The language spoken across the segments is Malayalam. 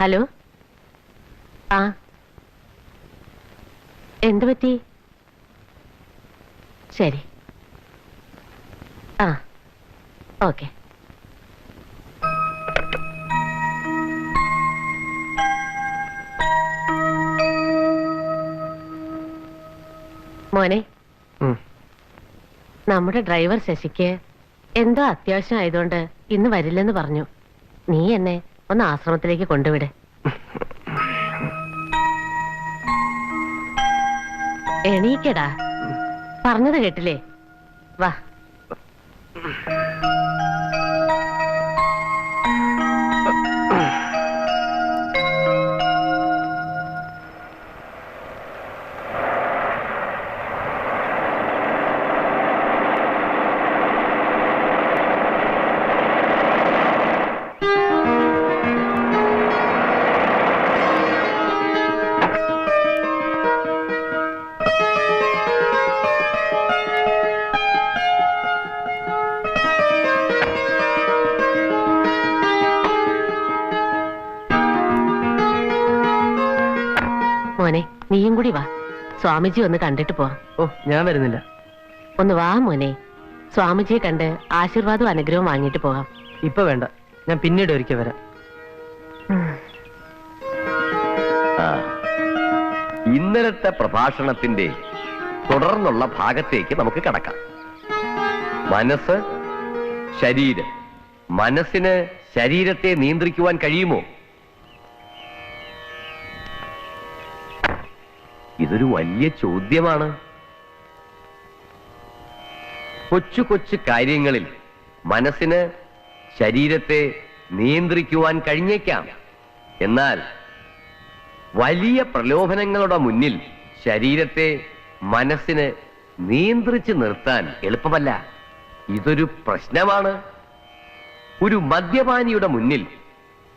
ഹലോ? ആ. എന്തു പറ്റി? ശരി. ആ. ഓക്കെ. മോനെ. നമ്മുടെ ഡ്രൈവർ ശശിക്ക് എന്തോ അത്യാവശ്യം ആയതുകൊണ്ട് ഇന്ന് വരില്ലെന്ന് പറഞ്ഞു. നീ എന്നെ ഒന്ന് ആശ്രമത്തിലേക്ക് കൊണ്ടുവിട്. എണീക്കടാ. പറഞ്ഞത് കേട്ടില്ലേ? വാ. കൂടി വാ. സ്വാമിജി ഒന്ന് കണ്ടിട്ട് പോ ഓ ഞാൻ വരുന്നില്ല. ഒന്ന് വാ മോനെ. സ്വാമിജിയെ കണ്ട് ആശീർവാദവും അനുഗ്രഹവും വാങ്ങിയിട്ട് പോകാം ഇപ്പൊ വേണ്ട. ഞാൻ പിന്നീട് ഒരിക്കൽ വരാം. ഇന്നലത്തെ പ്രഭാഷണത്തിന്റെ തുടർന്നുള്ള ഭാഗത്തേക്ക് നമുക്ക് കടക്കാം. മനസ്സ് ശരീരം. മനസ്സിന് ശരീരത്തെ നിയന്ത്രിക്കുവാൻ കഴിയുമോ? ഇതൊരു വലിയ ചോദ്യമാണ്. കൊച്ചു കൊച്ചു കാര്യങ്ങളിൽ മനസ്സിന് ശരീരത്തെ നിയന്ത്രിക്കുവാൻ കഴിഞ്ഞേക്കാം. എന്നാൽ വലിയ പ്രലോഭനങ്ങളുടെ മുന്നിൽ ശരീരത്തെ മനസ്സിന് നിയന്ത്രിച്ചു നിർത്താൻ എളുപ്പമല്ല. ഇതൊരു പ്രശ്നമാണ്. ഒരു മദ്യപാനിയുടെ മുന്നിൽ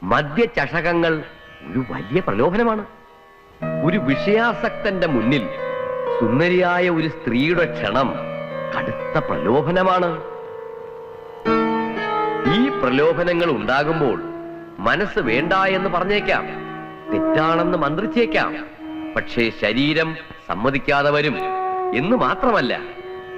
മദ്യചഷകങ്ങൾ ഒരു വലിയ പ്രലോഭനമാണ്. ഒരു വിഷയാസക്തന്റെ മുന്നിൽ സുന്ദരിയായ ഒരു സ്ത്രീയുടെ ക്ഷണം കടുത്ത പ്രലോഭനമാണ്. ഈ പ്രലോഭനങ്ങൾ ഉണ്ടാകുമ്പോൾ മനസ്സ് വേണ്ട എന്ന് പറഞ്ഞേക്കാം. തെറ്റാണെന്ന് മന്ത്രിച്ചേക്കാം. പക്ഷേ ശരീരം സമ്മതിക്കാതെ വരും എന്ന് മാത്രമല്ല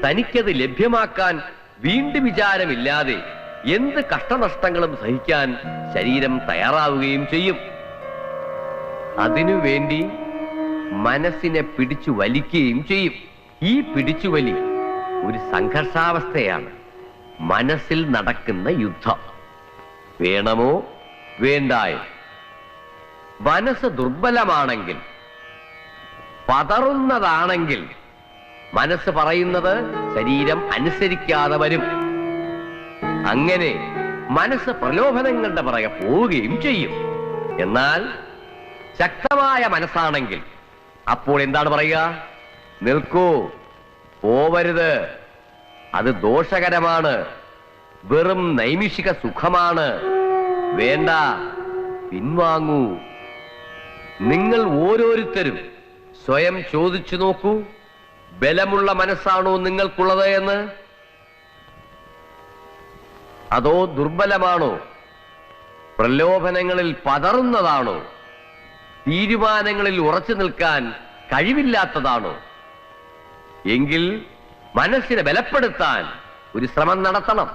തനിക്കത് ലഭ്യമാക്കാൻ വീണ്ടും വിചാരമില്ലാതെ എന്ത് കഷ്ടനഷ്ടങ്ങളും സഹിക്കാൻ ശരീരം തയ്യാറാവുകയും ചെയ്യും. അതിനുവേണ്ടി മനസ്സിനെ പിടിച്ചു വലിക്കുകയും ചെയ്യും. ഈ പിടിച്ചുവലി ഒരു സംഘർഷാവസ്ഥയാണ് മനസ്സിൽ നടക്കുന്ന യുദ്ധം. വേണമോ? വേണ്ടായോ. മനസ്സ് ദുർബലമാണെങ്കിൽ പതറുന്നതാണെങ്കിൽ മനസ്സ് പറയുന്നത് ശരീരം അനുസരിക്കാതെ വരും. അങ്ങനെ മനസ്സ് പ്രലോഭനങ്ങളുടെ പുറകെ പോവുകയും ചെയ്യും. എന്നാൽ ശക്തമായ മനസ്സാണെങ്കിൽ അപ്പോൾ എന്താണ് പറയുക? നിൽക്കൂ. പോവരുത്. അത് ദോഷകരമാണ്. വെറും നൈമിഷിക സുഖമാണ്. വേണ്ട. പിൻവാങ്ങൂ. നിങ്ങൾ ഓരോരുത്തരും സ്വയം ചോദിച്ചു നോക്കൂ. ബലമുള്ള മനസ്സാണോ നിങ്ങൾക്കുള്ളത് എന്ന്. അതോ ദുർബലമാണോ? പ്രലോഭനങ്ങളിൽ പതറുന്നതാണോ? തീരുമാനങ്ങളിൽ ഉറച്ചു നിൽക്കാൻ കഴിവില്ലാത്തതാണോ? എങ്കിൽ മനസ്സിനെ ബലപ്പെടുത്താൻ ഒരു ശ്രമം നടത്തണം.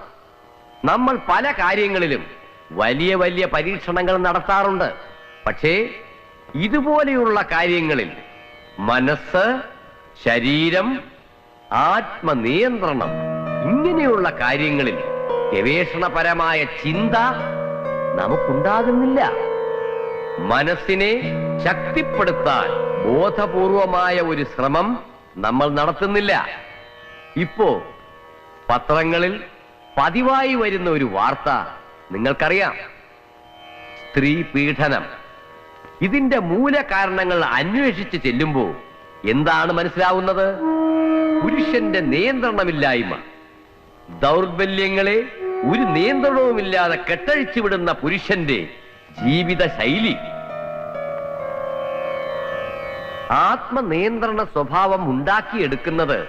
നമ്മൾ പല കാര്യങ്ങളിലും വലിയ വലിയ പരീക്ഷണങ്ങൾ നടത്താറുണ്ട്. പക്ഷേ ഇതുപോലെയുള്ള കാര്യങ്ങളിൽ മനസ്സ് ശരീരം ആത്മനിയന്ത്രണം ഇങ്ങനെയുള്ള കാര്യങ്ങളിൽ ഗവേഷണപരമായ ചിന്ത നമുക്കുണ്ടാകുന്നില്ല. മനസ്സിനെ ശക്തിപ്പെടുത്താൻ ബോധപൂർവമായ ഒരു ശ്രമം നമ്മൾ നടത്തുന്നില്ല. ഇപ്പോ പത്രങ്ങളിൽ പതിവായി വരുന്ന ഒരു വാർത്ത നിങ്ങൾക്കറിയാം. സ്ത്രീ പീഡനം. ഇതിന്റെ മൂല കാരണങ്ങൾ അന്വേഷിച്ച് ചെല്ലുമ്പോൾ എന്താണ് മനസ്സിലാവുന്നത്? പുരുഷന്റെ നിയന്ത്രണമില്ലായ്മ. ദൗർബല്യങ്ങളെ ഒരു നിയന്ത്രണവുമില്ലാതെ കെട്ടഴിച്ചു വിടുന്ന പുരുഷന്റെ ജീവിത ശൈലി ആത്മനിയന്ത്രണ സ്വഭാവം ഉണ്ടാക്കിയെടുക്കുന്നത്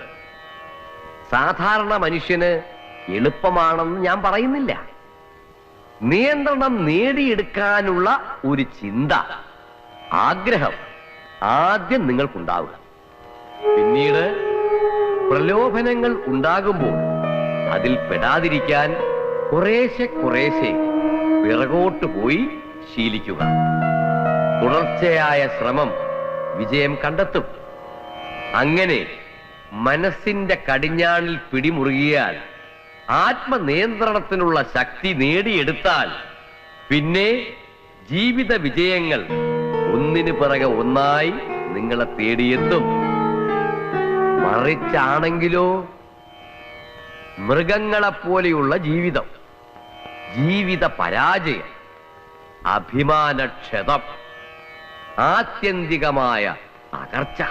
സാധാരണ മനുഷ്യന് എളുപ്പമാണെന്ന് ഞാൻ പറയുന്നില്ല. നിയന്ത്രണം നേടിയെടുക്കാനുള്ള ഒരു ചിന്ത ആഗ്രഹം ആദ്യം നിങ്ങൾക്കുണ്ടാവുക. പിന്നീട് പ്രലോഭനങ്ങൾ ഉണ്ടാകുമ്പോൾ അതിൽ പെടാതിരിക്കാൻ കുറേശ്ശെ കുറേശ്ശെ പിറകോട്ട് പോയി ശീലിക്കുക. തുടർച്ചയായ ശ്രമം വിജയം കണ്ടെത്തും. അങ്ങനെ മനസ്സിന്റെ കടിഞ്ഞാണിൽ പിടിമുറുകിയാൽ ആത്മനിയന്ത്രണത്തിനുള്ള ശക്തി നേടിയെടുത്താൽ പിന്നെ ജീവിത വിജയങ്ങൾ ഒന്നിനു പിറകെ ഒന്നായി നിങ്ങളെ തേടിയെത്തും. മറിച്ചാണെങ്കിലോ മൃഗങ്ങളെപ്പോലെയുള്ള ജീവിതം ജീവിത പരാജയം. അഭിമാനക്ഷതം. ആത്യന്തികമായ തകർച്ച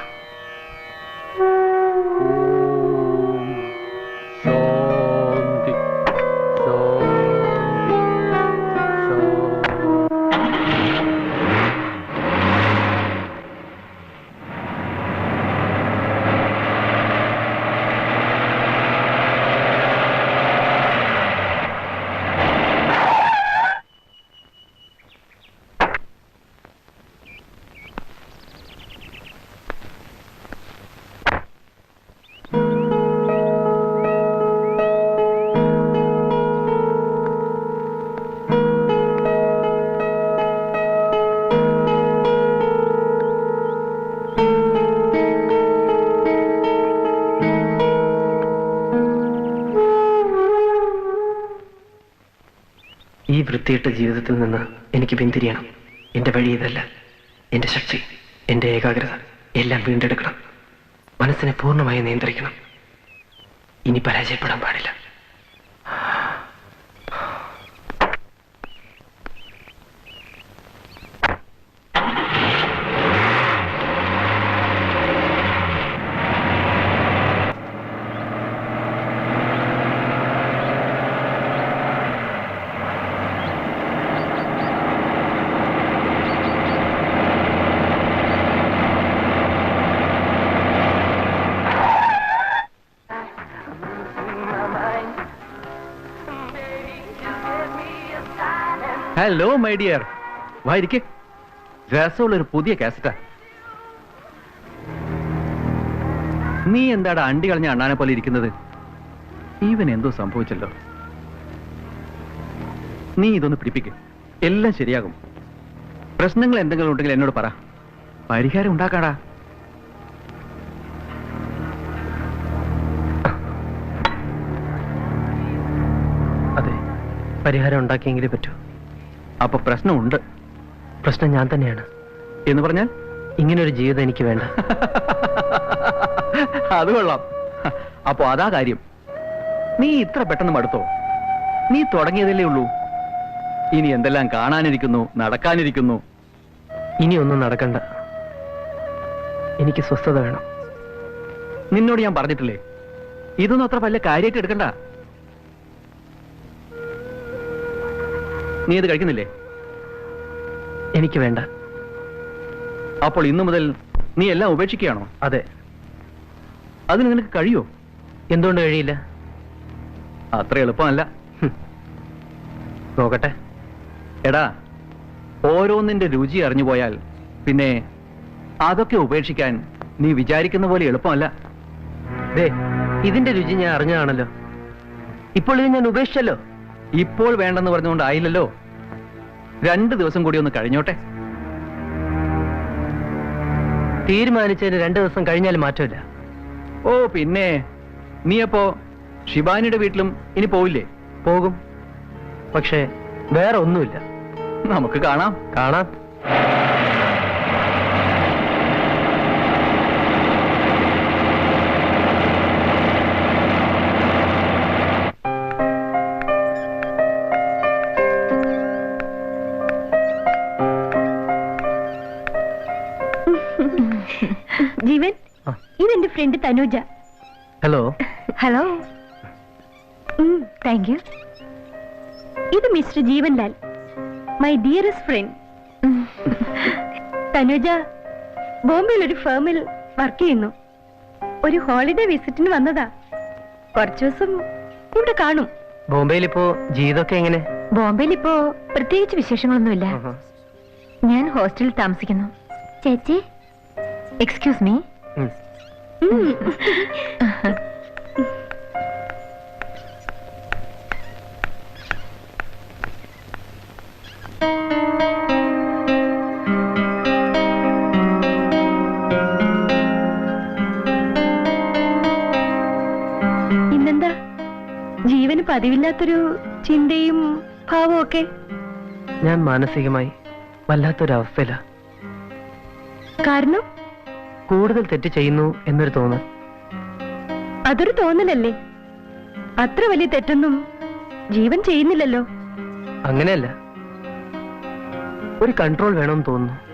വൃത്തിയിട്ട ജീവിതത്തിൽ നിന്ന് എനിക്ക് പിന്തിരിയണം. എന്റെ വഴി ഇതല്ല. എന്റെ ശക്തി എന്റെ ഏകാഗ്രത എല്ലാം വീണ്ടെടുക്കണം. മനസ്സിനെ പൂർണമായി നിയന്ത്രിക്കണം. ഇനി പരാജയപ്പെടാൻ പാടില്ല. ഹലോ മൈ ഡിയർ വായിരിക്ക് രസമുള്ള ഒരു പുതിയ കാസറ്റാ. നീ എന്താടാ അണ്ടി കളഞ്ഞ അണ്ണാനെ പോലെ ഇരിക്കുന്നത്? ഈവൻ എന്തോ സംഭവിച്ചല്ലോ. നീ ഇതൊന്ന് പിടിപ്പിക്ക്. എല്ലാം ശരിയാകും. പ്രശ്നങ്ങൾ എന്തെങ്കിലും ഉണ്ടെങ്കിൽ എന്നോട് പറ. പരിഹാരം ഉണ്ടാക്കാടാ. അതെ പരിഹാരം ഉണ്ടാക്കിയെങ്കിലേ പറ്റൂ. അപ്പൊ പ്രശ്നമുണ്ട്. പ്രശ്നം ഞാൻ തന്നെയാണ്. എന്ന് പറഞ്ഞാൽ? ഇങ്ങനൊരു ജീവിതം എനിക്ക് വേണ്ട. അത് കൊള്ളാം. അപ്പോ അതാ കാര്യം. നീ ഇത്ര പെട്ടെന്ന് മടുത്തോ? നീ തുടങ്ങിയതല്ലേ ഉള്ളൂ. ഇനി എന്തെല്ലാം കാണാനിരിക്കുന്നു നടക്കാനിരിക്കുന്നു? ഇനി ഒന്നും നടക്കണ്ട. എനിക്ക് സ്വസ്ഥത വേണം. നിന്നോട് ഞാൻ പറഞ്ഞിട്ടില്ലേ? ഇതൊന്നും അത്ര വല്ല കാര്യമായിട്ട് എടുക്കണ്ട. നീ ഇത് കഴിക്കുന്നില്ലേ? എനിക്ക് വേണ്ട. അപ്പോൾ ഇന്നു മുതൽ നീ എല്ലാം ഉപേക്ഷിക്കുകയാണോ? അതെ. അതിന് നിനക്ക് കഴിയോ? എന്തുകൊണ്ട് കഴിയില്ല? അത്ര എളുപ്പമല്ല. നോക്കട്ടെ. എടാ ഓരോന്നിന്റെ രുചി അറിഞ്ഞു പോയാൽ പിന്നെ അതൊക്കെ ഉപേക്ഷിക്കാൻ നീ വിചാരിക്കുന്ന പോലെ എളുപ്പമല്ല. ദേ ഇതിന്റെ രുചി ഞാൻ അറിഞ്ഞതാണല്ലോ. ഇപ്പോൾ ഇത് ഞാൻ ഉപേക്ഷിച്ചല്ലോ. ഇപ്പോൾ വേണ്ടെന്ന് പറഞ്ഞുകൊണ്ട് ആയില്ലല്ലോ. രണ്ട് ദിവസം കൂടി ഒന്ന് കഴിഞ്ഞോട്ടെ. തീരുമാനിച്ചതിന് രണ്ടു ദിവസം കഴിഞ്ഞാൽ മാറ്റമില്ല. ഓ പിന്നെ. നീ അപ്പോ ശിവാനിയുടെ വീട്ടിലും ഇനി പോവില്ലേ? പോകും. പക്ഷേ വേറെ ഒന്നുമില്ല. നമുക്ക് കാണാം. കാണാം. Friend Thanuja hello hello thank you ഇത് mister Jeevanlal my dearest friend Thanuja ബോംബെയിൽ ഒരു ഫേമിൽ വർക്ക് ചെയ്യുന്നു. ഒരു ഹോളിഡേ വിസിറ്റിന് വന്നതാ. കുറച്ചു ദിവസം ഇവിടെ കാണും. ബോംബെയിൽ ഇപ്പോ ജീവിതമൊക്കെ എങ്ങനെ? ബോംബെയിൽ ഇപ്പോ പ്രത്യേകിച്ച് വിശേഷങ്ങളൊന്നുമില്ല. ഞാൻ ഹോസ്റ്റലിൽ താമസിക്കുന്നു. ചേച്ചി എക്സ്ക്യൂസ് മീ. ഇന്നെന്താ? ജീവന് പതിവില്ലാത്തൊരു ചിന്തയും ഭാവവും ഒക്കെ? ഞാൻ മാനസികമായി വല്ലാത്തൊരവസ്ഥയിലാണ് കാരണം? കൂടുതൽ തെറ്റ് ചെയ്യുന്നു എന്നൊരു തോന്നൽ. അതൊരു തോന്നലല്ലേ? അത്ര വലിയ തെറ്റൊന്നും ജീവൻ ചെയ്യുന്നില്ലല്ലോ. അങ്ങനെയല്ല. ഒരു കൺട്രോൾ വേണമെന്ന് തോന്നുന്നു.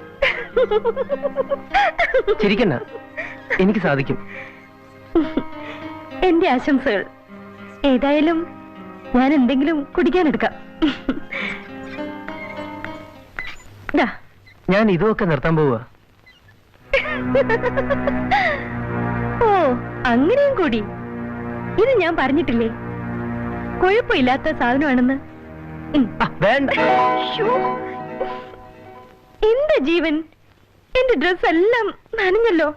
ചിരിക്കണ്ട. എനിക്ക് സാധിക്കും. എന്റെ ആശംസകൾ. ഏതായാലും ഞാൻ എന്തെങ്കിലും കുടിക്കാനെടുക്കാം ഞാൻ ഇതൊക്കെ നിർത്താൻ പോവുക. ഓ അങ്ങനെയും കൂടി. ഇത് ഞാൻ പറഞ്ഞിട്ടില്ലേ? കുഴപ്പമില്ലാത്ത സാധനമാണെന്ന്. വേണ്ട. എന്റെ ജീവൻ? എന്റെ ഡ്രസ് എല്ലാം നനഞ്ഞല്ലോ.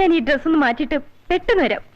ഞാൻ ഈ ഡ്രസ്സൊന്ന് മാറ്റിയിട്ട് പെട്ടെന്ന് വരാം.